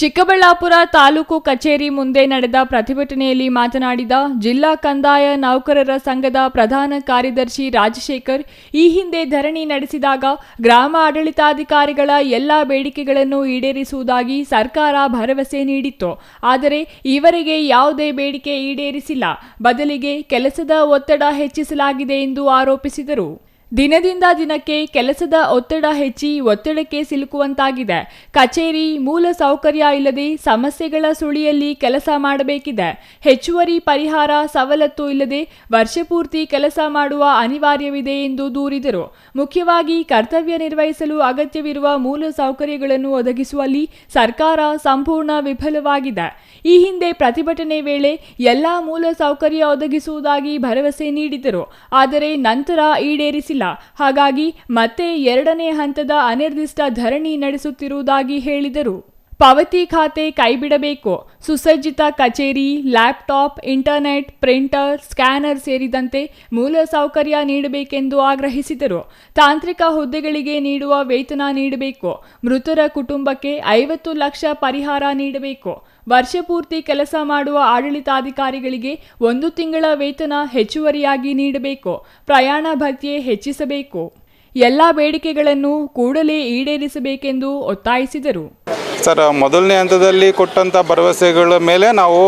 ಚಿಕ್ಕಬಳ್ಳಾಪುರ ತಾಲೂಕು ಕಚೇರಿ ಮುಂದೆ ನಡೆದ ಪ್ರತಿಭಟನೆಯಲ್ಲಿ ಮಾತನಾಡಿದ ಜಿಲ್ಲಾ ಕಂದಾಯ ನೌಕರರ ಸಂಘದ ಪ್ರಧಾನ ಕಾರ್ಯದರ್ಶಿ ರಾಜಶೇಖರ್, ಈ ಹಿಂದೆ ಧರಣಿ ನಡೆಸಿದಾಗ ಗ್ರಾಮ ಆಡಳಿತಾಧಿಕಾರಿಗಳ ಎಲ್ಲ ಬೇಡಿಕೆಗಳನ್ನು ಈಡೇರಿಸುವುದಾಗಿ ಸರ್ಕಾರ ಭರವಸೆ ನೀಡಿತ್ತು. ಆದರೆ ಈವರೆಗೆ ಯಾವುದೇ ಬೇಡಿಕೆ ಈಡೇರಿಸಿಲ್ಲ. ಬದಲಿಗೆ ಕೆಲಸದ ಒತ್ತಡ ಹೆಚ್ಚಿಸಲಾಗಿದೆ ಎಂದು ಆರೋಪಿಸಿದರು. ದಿನದಿಂದ ದಿನಕ್ಕೆ ಕೆಲಸದ ಒತ್ತಡ ಹೆಚ್ಚಿ ಒತ್ತಡಕ್ಕೆ ಸಿಲುಕುವಂತಾಗಿದೆ. ಕಚೇರಿ ಮೂಲ ಸೌಕರ್ಯ ಇಲ್ಲದೆ ಸಮಸ್ಯೆಗಳ ಸುಳಿಯಲ್ಲಿ ಕೆಲಸ ಮಾಡಬೇಕಿದೆ. ಹೆಚ್ಚುವರಿ ಪರಿಹಾರ ಸವಲತ್ತು ಇಲ್ಲದೆ ವರ್ಷಪೂರ್ತಿ ಕೆಲಸ ಮಾಡುವ ಅನಿವಾರ್ಯವಿದೆ ಎಂದು ದೂರಿದರು. ಮುಖ್ಯವಾಗಿ ಕರ್ತವ್ಯ ನಿರ್ವಹಿಸಲು ಅಗತ್ಯವಿರುವ ಮೂಲ ಸೌಕರ್ಯಗಳನ್ನು ಒದಗಿಸುವಲ್ಲಿ ಸರ್ಕಾರ ಸಂಪೂರ್ಣ ವಿಫಲವಾಗಿದೆ. ಈ ಹಿಂದೆ ಪ್ರತಿಭಟನೆ ವೇಳೆ ಎಲ್ಲಾ ಮೂಲ ಸೌಕರ್ಯ ಒದಗಿಸುವುದಾಗಿ ಭರವಸೆ ನೀಡಿದರು. ಆದರೆ ನಂತರ ಈಡೇರಿಸಿಲ್ಲ. ಹಾಗಾಗಿ ಮತ್ತೆ ಎರಡನೇ ಹಂತದ ಅನಿರ್ದಿಷ್ಟ ಧರಣಿ ನಡೆಸುತ್ತಿರುವುದಾಗಿ ಹೇಳಿದರು. ಪಾವತಿ ಖಾತೆ ಕೈಬಿಡಬೇಕು. ಸುಸಜ್ಜಿತ ಕಚೇರಿ, ಲ್ಯಾಪ್ಟಾಪ್, ಇಂಟರ್ನೆಟ್, ಪ್ರಿಂಟರ್, ಸ್ಕ್ಯಾನರ್ ಸೇರಿದಂತೆ ಮೂಲ ಸೌಕರ್ಯ ನೀಡಬೇಕೆಂದು ಆಗ್ರಹಿಸಿದರು. ತಾಂತ್ರಿಕ ಹುದ್ದೆಗಳಿಗೆ ನೀಡುವ ವೇತನ ನೀಡಬೇಕು. ಮೃತರ ಕುಟುಂಬಕ್ಕೆ ಐವತ್ತು ಲಕ್ಷ ಪರಿಹಾರ ನೀಡಬೇಕು. ವರ್ಷಪೂರ್ತಿ ಕೆಲಸ ಮಾಡುವ ಆಡಳಿತಾಧಿಕಾರಿಗಳಿಗೆ ಒಂದು ತಿಂಗಳ ವೇತನ ಹೆಚ್ಚುವರಿಯಾಗಿ ನೀಡಬೇಕು. ಪ್ರಯಾಣ ಭತ್ಯೆ ಹೆಚ್ಚಿಸಬೇಕು. ಎಲ್ಲ ಬೇಡಿಕೆಗಳನ್ನು ಕೂಡಲೇ ಈಡೇರಿಸಬೇಕೆಂದು ಒತ್ತಾಯಿಸಿದರು. ಸರ್, ಮೊದಲನೇ ಹಂತದಲ್ಲಿ ಕೊಟ್ಟಂಥ ಭರವಸೆಗಳ ಮೇಲೆ ನಾವು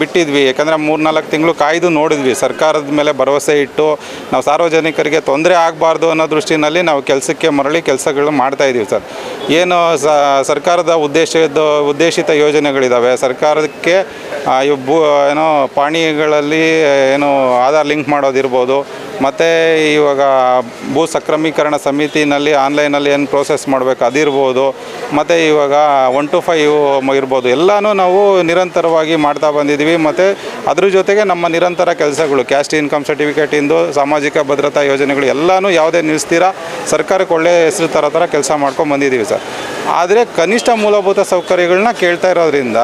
ಬಿಟ್ಟಿದ್ವಿ. ಯಾಕಂದರೆ ಮೂರ್ನಾಲ್ಕು ತಿಂಗಳು ಕಾಯ್ದು ನೋಡಿದ್ವಿ. ಸರ್ಕಾರದ ಮೇಲೆ ಭರವಸೆ ಇಟ್ಟು ನಾವು ಸಾರ್ವಜನಿಕರಿಗೆ ತೊಂದರೆ ಆಗಬಾರ್ದು ಅನ್ನೋ ದೃಷ್ಟಿನಲ್ಲಿ ನಾವು ಕೆಲಸಕ್ಕೆ ಮರಳಿ ಕೆಲಸಗಳು ಮಾಡ್ತಾ ಇದ್ದೀವಿ ಸರ್. ಏನು ಸರ್ಕಾರದ ಉದ್ದೇಶದ ಉದ್ದೇಶಿತ ಯೋಜನೆಗಳಿದ್ದಾವೆ ಸರ್ಕಾರಕ್ಕೆ ಏನೋ, ಪಾಣಿಗಳಲ್ಲಿ, ಏನು, ಆಧಾರ್ ಲಿಂಕ್ ಮಾಡೋದಿರ್ಬೋದು. ಮತ್ತು ಇವಾಗ ಭೂ ಸಕ್ರಮೀಕರಣ ಸಮಿತಿನಲ್ಲಿ ಆನ್ಲೈನಲ್ಲಿ ಏನು ಪ್ರೋಸೆಸ್ ಮಾಡಬೇಕು ಅದಿರ್ಬೋದು. ಮತ್ತು ಇವಾಗ ಒನ್ ಟು ಫೈವ್ ಇರ್ಬೋದು. ಎಲ್ಲನೂ ನಾವು ನಿರಂತರವಾಗಿ ಮಾಡ್ತಾ ಬಂದಿದ್ದೀವಿ. ಮತ್ತು ಅದ್ರ ಜೊತೆಗೆ ನಮ್ಮ ನಿರಂತರ ಕೆಲಸಗಳು ಕ್ಯಾಸ್ಟ್ ಇನ್ಕಮ್ ಸರ್ಟಿಫಿಕೇಟಿಂದು ಸಾಮಾಜಿಕ ಭದ್ರತಾ ಯೋಜನೆಗಳು ಎಲ್ಲನೂ ಯಾವುದೇ ನಿಲ್ಲಿಸ್ತೀರ ಸರ್ಕಾರಕ್ಕೆ ಒಳ್ಳೆಯ ಹೆಸರು ಥರ ಥರ ಕೆಲಸ ಮಾಡ್ಕೊಂಡು ಬಂದಿದ್ದೀವಿ ಸರ್. ಆದರೆ ಕನಿಷ್ಠ ಮೂಲಭೂತ ಸೌಕರ್ಯಗಳನ್ನ ಕೇಳ್ತಾ ಇರೋದ್ರಿಂದ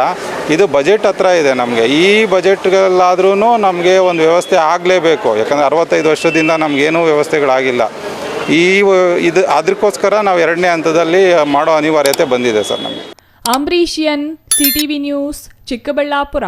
ಇದು ಬಜೆಟ್ ಹತ್ರ ಇದೆ ನಮಗೆ. ಈ ಬಜೆಟ್ಗಳಲ್ಲಾದ್ರೂ ನಮಗೆ ಒಂದು ವ್ಯವಸ್ಥೆ ಆಗಲೇಬೇಕು. ಯಾಕಂದರೆ ಅರವತ್ತೈದು ವರ್ಷದಿಂದ ನಮಗೇನೂ ವ್ಯವಸ್ಥೆಗಳಾಗಿಲ್ಲ. ಈ ಇದು ಅದಕ್ಕೋಸ್ಕರ ನಾವು ಎರಡನೇ ಹಂತದಲ್ಲಿ ಮಾಡೋ ಅನಿವಾರ್ಯತೆ ಬಂದಿದೆ ಸರ್ ನಮಗೆ. ಅಂಬರೀಷಿಯನ್, ಸಿಟಿವಿ ನ್ಯೂಸ್, ಚಿಕ್ಕಬಳ್ಳಾಪುರ.